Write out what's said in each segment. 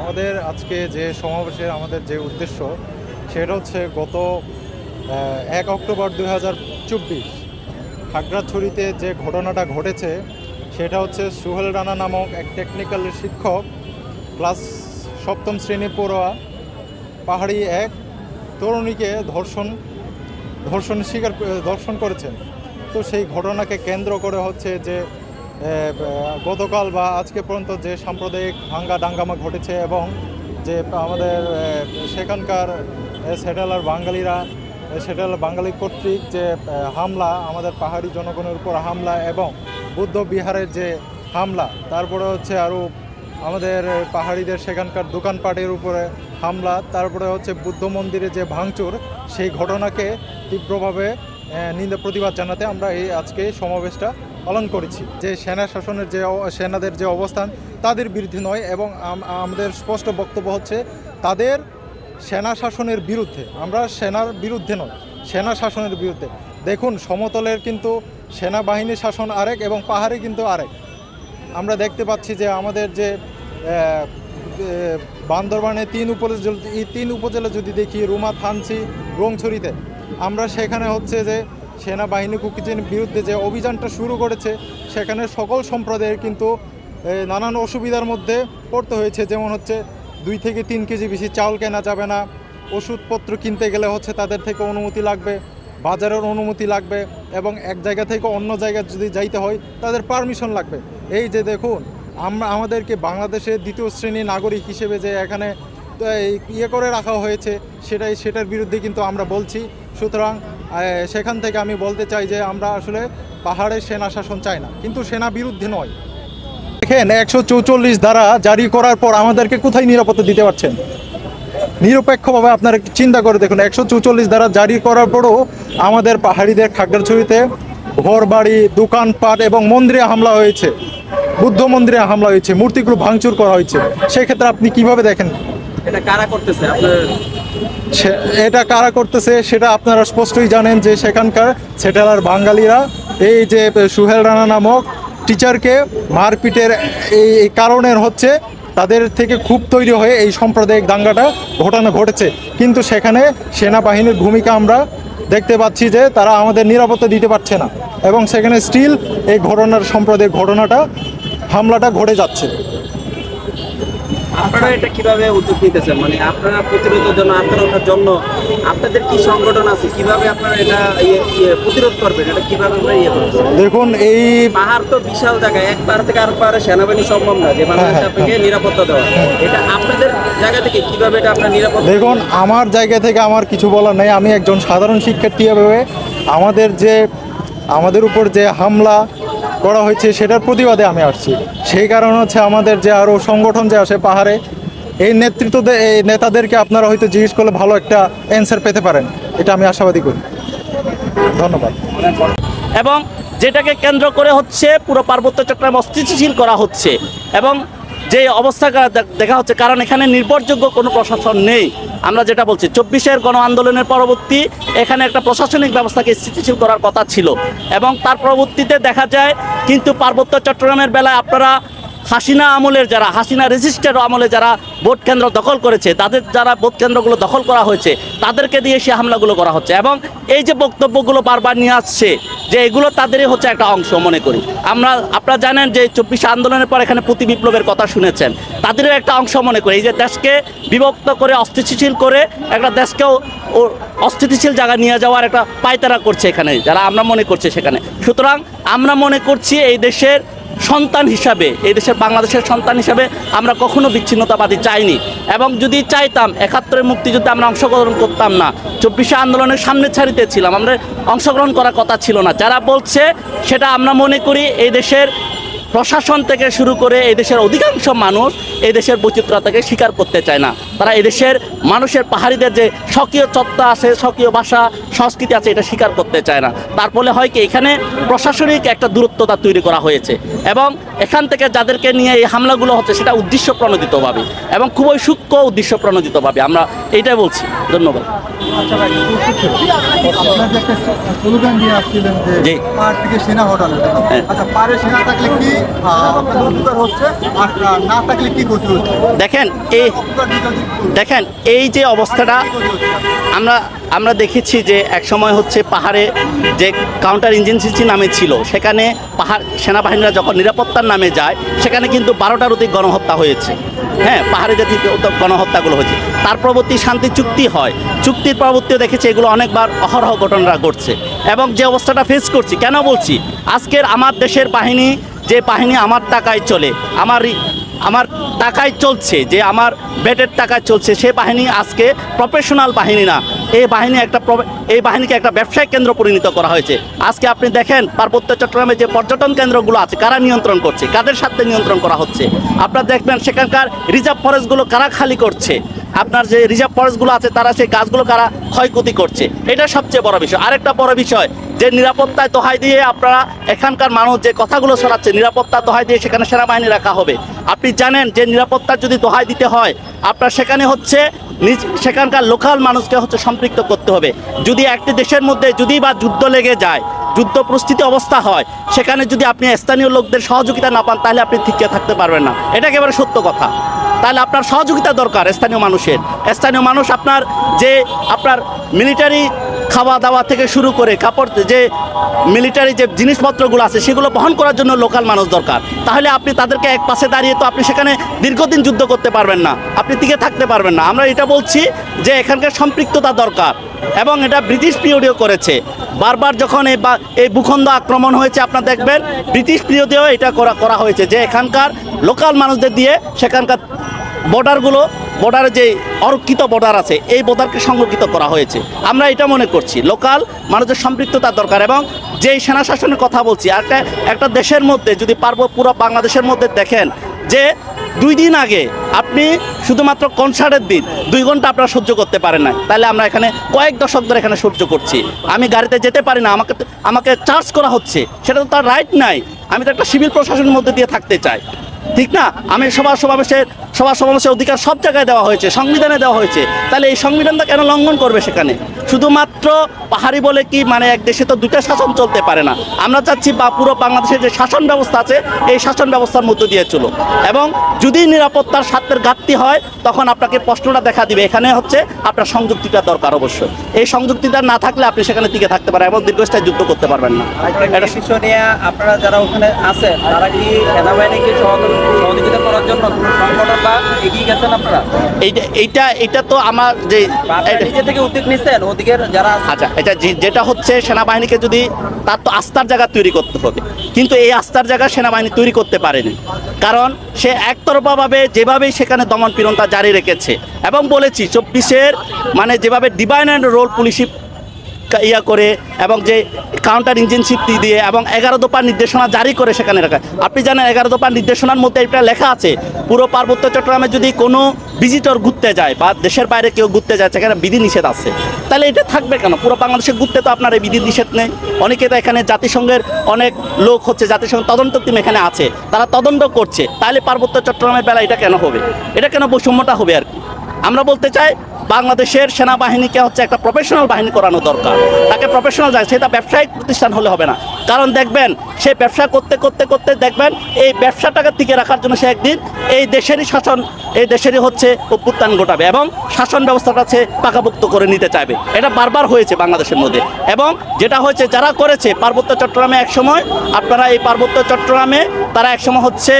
আমাদের আজকে যে সমাবেশের আমাদের যে উদ্দেশ্য, সেটা হচ্ছে গত এক অক্টোবর দুই হাজার চব্বিশ খাগড়াছড়িতে যে ঘটনাটা ঘটেছে, সেটা হচ্ছে সুহেল রানা নামক এক টেকনিক্যাল শিক্ষক, ক্লাস সপ্তম শ্রেণি পড়ুয়া, পাহাড়ি এক তরুণীকে ধর্ষণ ধর্ষণ স্বীকার ধর্ষণ করেছেন। তো সেই ঘটনাকে কেন্দ্র করে হচ্ছে যে গতকাল বা আজকে পর্যন্ত যে সাম্প্রদায়িক হাঙ্গা ডাঙ্গামা ঘটেছে এবং যে আমাদের সেখানকার সেটেলার বাঙালিরা সেটেলার বাঙালি কর্তৃক যে হামলা, আমাদের পাহাড়ি জনগণের উপর হামলা এবং বুদ্ধ বিহারের যে হামলা, তারপরে হচ্ছে আরও আমাদের পাহাড়িদের সেখানকার দোকানপাটের উপরে হামলা, তারপরে হচ্ছে বুদ্ধ মন্দিরে যে ভাঙচুর, সেই ঘটনাকে তীব্রভাবে নিন্দা প্রতিবাদ জানাতে আমরা এই আজকে সমাবেশটা পালন করেছি। যে সেনা শাসনের যে সেনাদের যে অবস্থান, তাদের বিরুদ্ধে নয় এবং আমাদের স্পষ্ট বক্তব্য হচ্ছে, তাদের সেনা শাসনের বিরুদ্ধে, আমরা সেনার বিরুদ্ধে নয়, সেনা শাসনের বিরুদ্ধে। দেখুন, সমতলের কিন্তু সেনাবাহিনী শাসন আরেক এবং পাহাড়ে কিন্তু আরেক। আমরা দেখতে পাচ্ছি যে আমাদের যে বান্দরবানে তিন উপজেলা এই তিন উপজেলা যদি দেখি, রুমা থানচি রংছড়িতে আমরা সেখানে হচ্ছে যে সেনাবাহিনী কুকিজের বিরুদ্ধে যে অভিযানটা শুরু করেছে, সেখানে সকল সম্প্রদায়ের কিন্তু নানান অসুবিধার মধ্যে পড়তে হয়েছে। যেমন হচ্ছে দুই থেকে তিন কেজি বেশি চাউল কেনা যাবে না। ওষুধপত্র কিনতে গেলে হচ্ছে তাদের থেকে অনুমতি লাগবে, বাজারের অনুমতি লাগবে এবং এক জায়গা থেকে অন্য জায়গায় যদি যাইতে হয়, তাদের পারমিশন লাগবে। এই যে দেখুন, আমরা, আমাদেরকে বাংলাদেশের দ্বিতীয় শ্রেণি নাগরিক হিসেবে যে এখানে ইয়ে করে রাখা হয়েছে, সেটাই, সেটার বিরুদ্ধে কিন্তু আমরা বলছি। সুতরাং সেখান থেকে আমি বলতে চাই যে আমরা আসলে পাহাড়ে সেনা শাসন চাই না। কিন্তু সেনা বিরুদ্ধে নয়। দেখেন, একশো চৌচল্লিশ দ্বারা জারি করার পর আমাদেরকে কোথায় নিরাপত্তা দিতে পারছেন? নিরপেক্ষভাবে আপনারা চিন্তা করে দেখুন, একশো চৌচল্লিশ দ্বারা জারি করার পরও আমাদের পাহাড়িদের খাগড়াছড়িতে ঘর বাড়ি দোকানপাট এবং মন্দিরে হামলা হয়েছে। বুদ্ধ মন্দিরে হামলা হয়েছে, মূর্তিগুলো ভাঙচুর করা হয়েছে। সেক্ষেত্রে আপনি কীভাবে দেখেন? এটা কারা করতেছে? আপনার এটা কারা করতেছে সেটা আপনারা স্পষ্টই জানেন যে সেখানকার সেটেলার বাঙালিরা, এই যে সুহেল রানা নামক টিচারকে মারপিটের এই কারণের হচ্ছে তাদের থেকে খুব তৈরি হয়ে এই সাম্প্রদায়িক দাঙ্গাটা ঘটানো ঘটেছে। কিন্তু সেখানে সেনাবাহিনীর ভূমিকা আমরা দেখতে পাচ্ছি যে তারা আমাদের নিরাপত্তা দিতে পারছে না এবং সেখানে স্টিল এই ঘটনার, সম্প্রদায়িক ঘটনাটা, হামলাটা ঘটে যাচ্ছে। আপনারা এটা কীভাবে উদ্যোগ নিতেছেন? মানে আপনারা প্রতিরোধের জন্য আত্মরক্ষার জন্য আপনাদের কি সংগঠন আছে? কীভাবে আপনারা এটা ইয়ে ইয়ে প্রতিরোধ করবেন? এটা কীভাবে আপনারা ইয়ে করতেছেন দেখুন এই পাহাড় তো বিশাল জায়গা এক পাহাড় থেকে আর পাহাড়ে সেনাবাহিনী সম্ভব না যে বাংলাদেশ হ্যাঁ, আপনাকে নিরাপত্তা দেওয়া। এটা আপনাদের জায়গা থেকে কীভাবে এটা আপনার নিরাপত্তা দেখুন আমার জায়গা থেকে আমার কিছু বলার নেই। আমি একজন সাধারণ শিক্ষার্থী ভেবে আমাদের যে আমাদের উপর যে হামলা করা হয়েছে, সেটার প্রতিবাদে আমি আসছি। সেই কারণ হচ্ছে আমাদের যে আরও সংগঠন যে আসে পাহাড়ে, এই নেতৃত্বদের এই নেতাদেরকে আপনারা হয়তো জিজ্ঞেস করলে ভালো একটা অ্যান্সার পেতে পারেন। এটা আমি আশাবাদী করি। ধন্যবাদ। এবং যেটাকে কেন্দ্র করে হচ্ছে পুরো পার্বত্য চট্টগ্রাম অস্থিতিশীল করা হচ্ছে এবং যে অবস্থা দেখা হচ্ছে, কারণ এখানে নির্ভরযোগ্য কোনো প্রশাসন নেই। আমরা যেটা বলছি, চব্বিশের গণ আন্দোলনের পরবর্তী এখানে একটা প্রশাসনিক ব্যবস্থাকে স্থিতিশীল করার কথা ছিল। এবং তার পরবর্তীতে দেখা যায়, কিন্তু পার্বত্য চট্টগ্রামের বেলায় আপনারা হাসিনা আমলের যারা, হাসিনা রেজিস্টার আমলে যারা ভোট কেন্দ্র দখল করেছে, তাদের যারা ভোট কেন্দ্রগুলো দখল করা হয়েছে, তাদেরকে দিয়ে সে হামলাগুলো করা হচ্ছে। এবং এই যে বক্তব্যগুলো বারবার নিয়ে আসছে, যে এগুলো তাদেরই হচ্ছে একটা অংশ মনে করি। আমরা, আপনারা জানেন যে চব্বিশে আন্দোলনের পর এখানে প্রতি বিপ্লবের কথা শুনেছেন। তাদেরও একটা অংশ মনে করি। এই যে দেশকে বিভক্ত করে, অস্থিতিশীল করে একটা দেশকেও অস্থিতিশীল জায়গা নিয়ে যাওয়ার একটা পায়তারা করছে এখানে, যারা আমরা মনে করছি সেখানে। সুতরাং আমরা মনে করছি এই দেশের সন্তান হিসাবে, এই দেশের বাংলাদেশের সন্তান হিসাবে আমরা কখনো বিচ্ছিন্নতাবাদী চাইনি। এবং যদি চাইতাম, একাত্তরের মুক্তিযুদ্ধে আমরা অংশগ্রহণ করতাম না। চব্বিশে আন্দোলনের সামনে ছাড়িতে ছিলাম আমরা অংশগ্রহণ করার কথা ছিল না। যারা বলছে, সেটা আমরা মনে করি এই দেশের প্রশাসন থেকে শুরু করে এই দেশের অধিকাংশ মানুষ এই দেশের বৈচিত্র্যতাকে স্বীকার করতে চায় না। তারা এই দেশের মানুষের পাহাড়িদের যে স্বকীয় চত্বর আছে, স্বকীয় ভাষা, সংস্কৃতি আছে, এটা স্বীকার করতে চায় না। তার ফলে হয় কি, এখানে প্রশাসনিক একটা দূরত্বতা তৈরি করা হয়েছে এবং এখান থেকে যাদেরকে নিয়ে এই হামলাগুলো হচ্ছে সেটা উদ্দেশ্য প্রণোদিতভাবে এবং খুবই সূক্ষ্ম উদ্দেশ্য প্রণোদিতভাবে আমরা এইটাই বলছি। ধন্যবাদ। যে। পার থেকে সেনা হটানো হ্যাঁ। আচ্ছা পারে সেনা থাকলে কি আহ, আপনাদের উপকার হচ্ছে? আর না থাকলে কি ক্ষতি হচ্ছে? দেখেন এই দেখেন এই যে অবস্থাটা আমরা আমরা দেখেছি যে এক সময় হচ্ছে পাহাড়ে যে কাউন্টার ইঞ্জেন্সি নামে ছিল সেখানে পাহাড় সেনাবাহিনীরা যখন নিরাপত্তার নামে যায় সেখানে কিন্তু বারোটার অধিক গণহত্যা হয়েছে। হ্যাঁ পাহাড়ে যে গণহত্যাগুলো হয়েছে। তার পরবর্তী শান্তি চুক্তি হয়। চুক্তির পরবর্তীও দেখেছি, এগুলো অনেকবার অহরহ ঘটনা ঘটছে। এবং যে অবস্থাটা ফেস করছি, কেন বলছি? আজকের আমার দেশের বাহিনী, যে বাহিনী আমার টাকায় চলে, আমার আমার টাকায় চলছে, যে আমার বেটের টাকায় চলছে, সে বাহিনী আজকে প্রফেশনাল বাহিনী না। এই বাহিনী একটা এই বাহিনীকে একটা ব্যবসায়িক কেন্দ্র পরিণত করা হয়েছে। আজকে আপনি দেখেন, পার্বত্য চট্টগ্রামে যে পর্যটন কেন্দ্রগুলো আছে, কারা নিয়ন্ত্রণ করছে, কাদের সাথে নিয়ন্ত্রণ করা হচ্ছে? আপনারা দেখবেন সেখানকার রিজার্ভ ফরেস্টগুলো কারা খালি করছে? আপনার যে রিজার্ভ ফরেস্টগুলো আছে, তারা সেই গাছগুলো কারা ক্ষয়ক্ষতি করছে। এটা সবচেয়ে বড় বিষয়। আরেকটা বড় বিষয়, যে নিরাপত্তায় দোহাই দিয়ে আপনারা এখানকার মানুষ যে কথাগুলো শোনাচ্ছে, নিরাপত্তা দোহাই দিয়ে সেখানে সেনাবাহিনী রাখা হবে। আপনি জানেন যে নিরাপত্তার যদি দোহাই দিতে হয়, আপনার সেখানে হচ্ছে নিজ সেখানকার লোকাল মানুষকে হচ্ছে সম্পৃক্ত করতে হবে। যদি একটি দেশের মধ্যে যদি বা যুদ্ধ লেগে যায়, যুদ্ধ পরিস্থিতি অবস্থা হয়, সেখানে যদি আপনি স্থানীয় লোকদের সহযোগিতা না পান, তাহলে আপনি ঠিককে থাকতে পারবেন না। এটা একেবারে সত্য কথা। তাহলে আপনার সহযোগিতা দরকার স্থানীয় মানুষের। স্থানীয় মানুষ আপনার যে আপনার মিলিটারি খাওয়া দাওয়া থেকে শুরু করে কাপড় যে মিলিটারি যে জিনিসপত্রগুলো আছে সেগুলো বহন করার জন্য লোকাল মানুষ দরকার। তাহলে আপনি তাদেরকে এক পাশে দাঁড়িয়ে তো আপনি সেখানে দীর্ঘদিন যুদ্ধ করতে পারবেন না। আপনি টিকে থাকতে পারবেন না। আমরা এটা বলছি যে এখানকার সম্পৃক্ততা দরকার এবং এটা ব্রিটিশ পিরিয়ডেও করেছে। বারবার যখন এই বা এই ভূখণ্ড আক্রমণ হয়েছে, আপনারা দেখবেন ব্রিটিশ পিরিয়ডেও এটা করা করা হয়েছে যে এখানকার লোকাল মানুষদের দিয়ে সেখানকার বর্ডারগুলো, বর্ডারে যে অরক্ষিত বর্ডার আছে, এই বর্ডারকে সংরক্ষিত করা হয়েছে। আমরা এটা মনে করছি। লোকাল মানুষের সম্পৃক্ততা দরকার এবং যেই সেনা শাসনের কথা বলছি একটা একটা দেশের মধ্যে যদি পারব, পুরো বাংলাদেশের মধ্যে দেখেন যে দুই দিন আগে আপনি শুধুমাত্র কনসার্টের দিন দুই ঘণ্টা আপনারা সহ্য করতে পারেন না তাহলে আমরা এখানে কয়েক দশক ধরে এখানে সহ্য করছি। আমি গাড়িতে যেতে পারি না, আমাকে আমাকে চার্জ করা হচ্ছে। সেটা তো তার রাইট নাই। আমি তো একটা সিভিল প্রশাসনের মধ্যে দিয়ে থাকতে চাই। ঠিক না? আমি সভা সমাবেশের সভা সমাবেশের অধিকার সব জায়গায় দেওয়া হয়েছে সংবিধানে দেওয়া হয়েছে। তাহলে এই সংবিধানটা কেন লঙ্ঘন করবে সেখানে? শুধুমাত্র পাহাড়ি বলে কি মানে এক দেশে তো দুইটা শাসন চলতে পারে না? আমরা চাচ্ছি বা পুরো বাংলাদেশের যে শাসন ব্যবস্থা আছে এই শাসন ব্যবস্থার মধ্য দিয়ে চলো এবং যদি নিরাপত্তার স্বার্থের ঘাটতি হয় তখন আপনাকে প্রশ্নটা দেখা দিবে। এখানে হচ্ছে আপনার সংযুক্তিটা দরকার অবশ্যই। এই সংযুক্তিটা না থাকলে আপনি সেখানে টিকে থাকতে পারেন এবং দীর্ঘস্থায়ী যুদ্ধ করতে পারবেন না। এটা আপনারা যারা ওখানে আছেন তারা কি সেনাবাহিনীকে সহযোগ- সহযোগিতা করার জন্য সংগঠন বা এগিয়ে গেছেন আপনারা? এইটা এইটা এটা তো আমার যে নিজে থেকে উদ্যোগ নিচ্ছেন ওদিকের যারা আচ্ছা এটা যেটা হচ্ছে সেনাবাহিনীকে যদি তার তো আস্থার জায়গা তৈরি করতে হবে। কিন্তু এই আস্থার জায়গা সেনাবাহিনী তৈরি করতে পারেনি। কারণ সে একতরফাভাবে যেভাবেই সেখানে দমন পীড়নতা জারি রেখেছে এবং বলেছি চব্বিশের মানে যেভাবে ডিভাইন অ্যান্ড রোল পুলিশি ইয়া করে এবং যে কাউন্টার ইঞ্জিনশিপ দিয়ে এবং এগারো দোপার নির্দেশনা জারি করে সেখানে রাখা। আপনি জানেন এগারো দোপার নির্দেশনার মধ্যে এটা লেখা আছে, পুরো পার্বত্য চট্টগ্রামে যদি কোনো ভিজিটর ঘুরতে যায় বা দেশের বাইরে কেউ ঘুরতে যায়, সেখানে বিধি নিষেধ আছে। তাহলে এটা থাকবে কেন? পুরো বাংলাদেশে ঘুরতে তো আপনার এই বিধি নিষেধ নেই। অনেকে তো এখানে জাতিসংঘের অনেক লোক হচ্ছে, জাতিসংঘ তদন্ত টিম এখানে আছে। তারা তদন্ত করছে। তাহলে পার্বত্য চট্টগ্রামের বেলা এটা কেন হবে? এটা কেন বৈষম্যটা হবে আর কি? আমরা বলতে চাই বাংলাদেশের সেনাবাহিনীকে হচ্ছে একটা প্রফেশনাল বাহিনী করানো দরকার। তাকে প্রফেশনাল যায় সেটা ব্যবসায়িক প্রতিষ্ঠান হলে হবে না। কারণ দেখবেন, সে ব্যবসা করতে করতে করতে দেখবেন, এই ব্যবসাটাকে টিকে রাখার জন্য সে একদিন এই দেশেরই শাসন, এই দেশেরই হচ্ছে অভ্যুত্থান ঘটাবে এবং শাসন ব্যবস্থাটা সে পাকাপোক্ত করে নিতে চাইবে। এটা বারবার হয়েছে বাংলাদেশের মধ্যে। এবং যেটা হয়েছে, যারা করেছে, পার্বত্য চট্টগ্রামে একসময়, আপনারা এই পার্বত্য চট্টগ্রামে, তারা একসময় হচ্ছে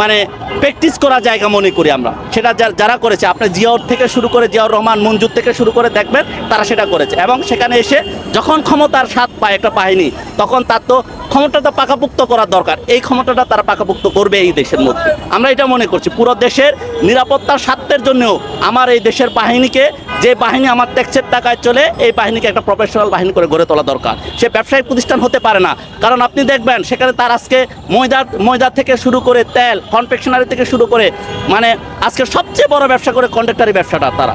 মানে প্র্যাকটিস করার জায়গা মনে করি আমরা। সেটা যারা করেছে আপনার জিয়াউর থেকে শুরু করে জিয়াউর রহমান, মঞ্জুর থেকে শুরু করে দেখবেন, তারা সেটা করেছে। এবং সেখানে এসে যখন ক্ষমতার স্বাদ পায়, একটা বাহিনী, তখন তার তো ক্ষমতাটা পাকাপুক্ত করার দরকার। এই ক্ষমতাটা তারা পাকাপুক্ত করবে এই দেশের মধ্যে। আমরা এটা মনে করছি, পুরো দেশের নিরাপত্তার স্বার্থের জন্যও আমার এই দেশের বাহিনীকে যে বাহিনী আমার ট্যাক্সের টাকায় চলে, এই বাহিনীকে একটা প্রফেশনাল বাহিনী করে গড়ে তোলা দরকার। সে ব্যবসায়িক প্রতিষ্ঠান হতে পারে না। কারণ আপনি দেখবেন, সেখানে তার আজকে ময়দা ময়দা থেকে শুরু করে তেল কনফেকশনারি থেকে শুরু করে মানে আজকে সবচেয়ে বড় ব্যবসা করে কন্ট্রাক্টারি ব্যবসাটা তারা।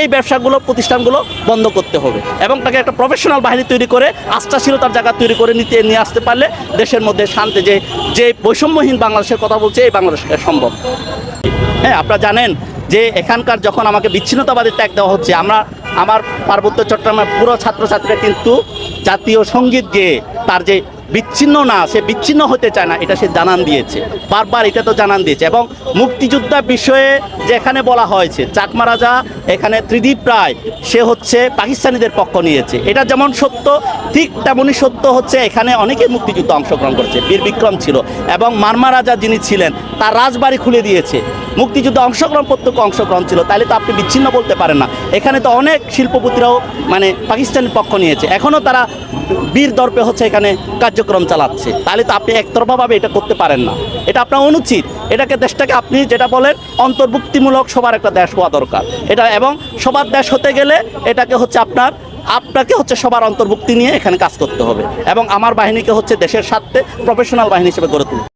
এই ব্যবসাগুলো, প্রতিষ্ঠানগুলো বন্ধ করতে হবে এবং তাকে একটা প্রফেশনাল বাহিনী তৈরি করে, আস্থাশীলতার জায়গা তৈরি করে নিতে, নিয়ে আসতে পারলে দেশের মধ্যে শান্তি, যে যে বৈষম্যহীন বাংলাদেশের কথা বলছে, এই বাংলাদেশ সম্ভব। হ্যাঁ আপনারা জানেন যে এখানকার যখন আমাকে বিচ্ছিন্নতাবাদী ত্যাগ দেওয়া হচ্ছে, আমরা, আমার পার্বত্য চট্টগ্রামের পুরো ছাত্রছাত্রীরা কিন্তু জাতীয় সংগীত গেয়ে তার যে বিচ্ছিন্ন না, সে বিচ্ছিন্ন হতে চায় না, এটা সে জানান দিয়েছে। বারবার এটা তো জানান দিয়েছে। এবং মুক্তিযোদ্ধা বিষয়ে যে এখানে বলা হয়েছে, চাকমা রাজা, এখানে ত্রিদীপ রায়, সে হচ্ছে পাকিস্তানিদের পক্ষ নিয়েছে। এটা যেমন সত্য, ঠিক তেমনই সত্য হচ্ছে এখানে অনেকে মুক্তিযুদ্ধ অংশগ্রহণ করেছে। বীর বিক্রম ছিল এবং মারমা রাজা যিনি ছিলেন, তার রাজবাড়ি খুলে দিয়েছে। মুক্তিযুদ্ধে অংশগ্রহণ, প্রত্যক্ষ অংশগ্রহণ ছিল, তাহলে তো আপনি বিচ্ছিন্ন বলতে পারেন না। এখানে তো অনেক শিল্পপতিরাও মানে পাকিস্তানের পক্ষ নিয়েছে। এখনও তারা বীর দর্পে হচ্ছে এখানে কার্যক্রম চালাচ্ছে। তাহলে তো আপনি একতরফাভাবে এটা করতে পারেন না। এটা আপনার অনুচিত। এটাকে দেশটাকে আপনি যেটা বলেন অন্তর্ভুক্তিমূলক সবার একটা দেশ হওয়া দরকার। এটা এবং সবার দেশ হতে গেলে এটাকে হচ্ছে আপনার, আপনাকে হচ্ছে সবার অন্তর্ভুক্তি নিয়ে এখানে কাজ করতে হবে। এবং আমার বাহিনীকে হচ্ছে দেশের স্বার্থে প্রফেশনাল বাহিনী হিসেবে গড়ে তুলতে।